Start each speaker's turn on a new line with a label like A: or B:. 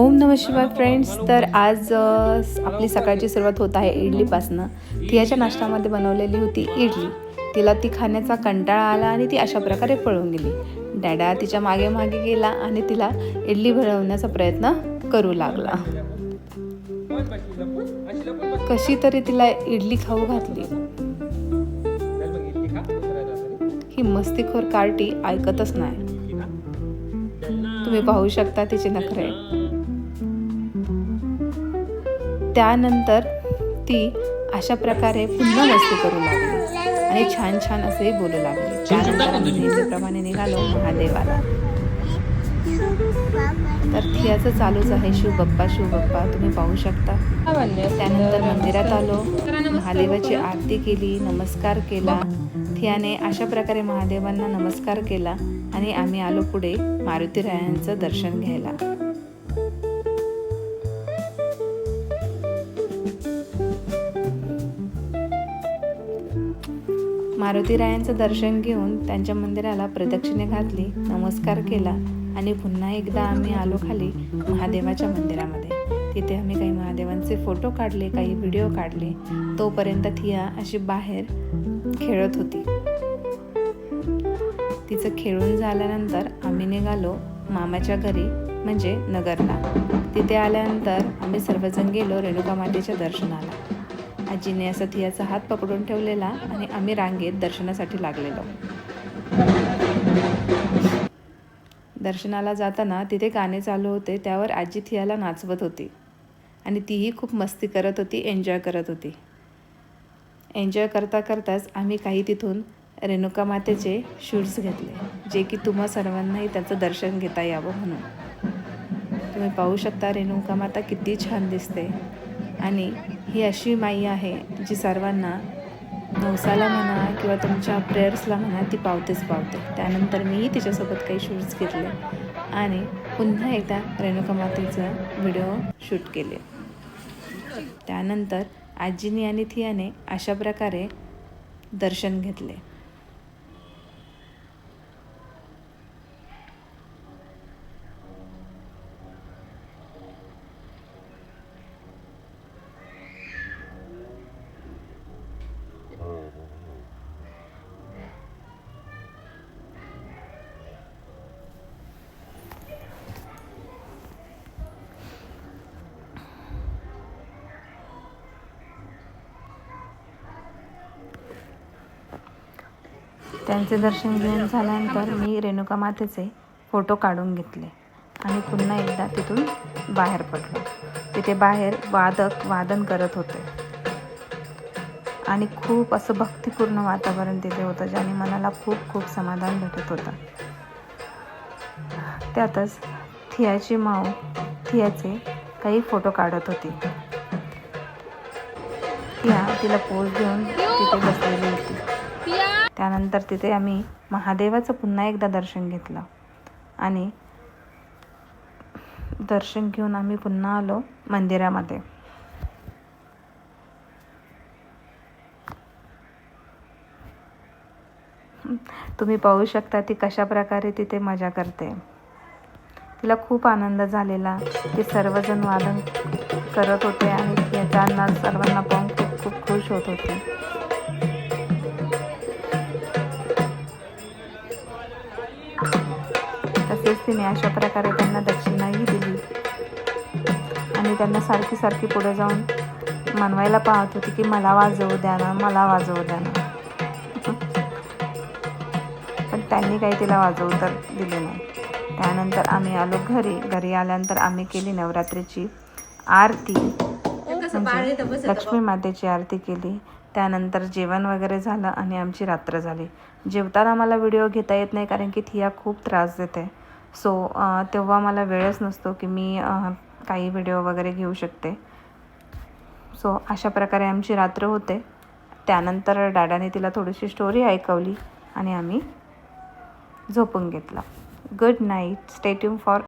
A: ओम नम शिवाय फ्रेंड्स तर आज आपली सकाळची सुरुवात होत आहे इडलीपासनं. थियाच्या नाश्त्यामध्ये बनवलेली होती इडली. तिला ती खाण्याचा कंटाळा आला आणि ती अशा प्रकारे पळून गेली. डॅडा तिच्यामागे मागे गेला आणि तिला इडली भरवण्याचा प्रयत्न करू लागला. कशी तरी तिला इडली खाऊ घातली. ही मस्तीखोर कार्टी ऐकतच नाही. तुम्ही पाहू शकता तिचे नखरे. त्यानंतर ती अशा प्रकारे पुन्हा मस्ती करू लागली आणि छान छान असे बोलू लागली. त्यानंतर आम्ही नेहमीप्रमाणे निघालो महादेवाला. तर थियाचं चालूच आहे शिवबप्पा शिवबप्पा तुम्ही पाहू शकता. त्यानंतर मंदिरात आलो महादेवाची आरती केली नमस्कार केला. थियाने अशा प्रकारे महादेवांना नमस्कार केला आणि आम्ही आलो पुढे मारुतीरायांचं दर्शन घ्यायला. मारुतीरायांचं दर्शन घेऊन त्यांच्या मंदिराला प्रदक्षिणे घातली नमस्कार केला आणि पुन्हा एकदा आम्ही आलो खाली महादेवाच्या मंदिरामध्ये. तिथे आम्ही काही महादेवांचे फोटो काढले काही व्हिडिओ काढले. तोपर्यंत थिया अशी बाहेर खेळत होती. तिचं खेळून झाल्यानंतर आम्ही निघालो मामाच्या घरी म्हणजे नगरला. तिथे आल्यानंतर आम्ही सर्वजण गेलो रेणुका मातेच्या दर्शनाला. आजीने असा थियाचा हात पकडून ठेवलेला आणि आम्ही रांगेत दर्शनासाठी लागलेलो. दर्शनाला जाताना तिथे गाणे चालू होते त्यावर आजी थियाला नाचवत होती. आणि तीही खूप मस्ती करत होती एन्जॉय करत होती. एन्जॉय करता करताच आम्ही काही तिथून रेणुका मातेचे शूट्स घेतले जे की तुम्हा सर्वांनाही त्याचं दर्शन घेता यावं म्हणून. तुम्ही पाहू शकता रेणुका माता किती छान दिसते. आणि ही अशी माई आहे जी सर्वांना नवसाला म्हणा किंवा तुमच्या प्रेयर्सला म्हणा ती पावतेच पावते. त्यानंतर मीही तिच्यासोबत काही शूट्स घेतले आणि पुन्हा एकदा रेणुका मातेचं व्हिडिओ शूट केले. त्यानंतर आजीनी आणि थियाने अशा प्रकारे दर्शन घेतले. त्यांचे दर्शन घेऊन झाल्यानंतर मी रेणुका मातेचे फोटो काढून घेतले आणि पुन्हा एकदा तिथून बाहेर पडलो. तिथे बाहेर वादक वादन करत होते. आणि खूप असं भक्तिपूर्ण वातावरण तिथे होतं ज्याने मनाला खूप खूप समाधान भेटत होतं. त्यातच थियाची माऊ थियाचे काही फोटो काढत होती. थिया तिला पोज देऊन तिथे बसलेली होती. त्यानंतर तिथे आम्ही महादेवाचं पुन्हा एकदा दर्शन घेतलं. आणि दर्शन घेऊन आम्ही पुन्हा आलो मंदिरामध्ये. तुम्ही पाहू शकता ती कशा प्रकारे तिथे मजा करते. तिला खूप आनंद झालेला ते सर्वजण वादन करत होते आणि त्यांना सर्वांना पाहून खूप खूप खुश होत होते. तसेच तिने अशा प्रकारे त्यांना दक्षिणाही दिली. आणि त्यांना सारखी सारखी पुढे जाऊन मनवायला पाहत होती की मला वाजवू द्या ना मला वाजवू द्या ना. पण त्यांनी काही तिला वाजवू तर दिले नाही. त्यानंतर आम्ही आलो घरी. घरी आल्यानंतर आम्ही केली नवरात्रीची आरती. म्हणजे लक्ष्मी मातेची आरती केली. त्यानंतर जेवण वगैरे झालं आणि आमची रात्र झाली. जेवताना मला व्हिडिओ घेता येत नाही कारण की थिया खूप त्रास देते. सो तेव्हा मला वेळच नसतो की मी काही व्हिडिओ वगैरे घेऊ शकते. सो अशा प्रकारे आमची रात्र होते. त्यानंतर डॅडाने तिला थोडीशी स्टोरी ऐकवली आणि आम्ही झोपून घेतला. Good night स्टेट्यूम for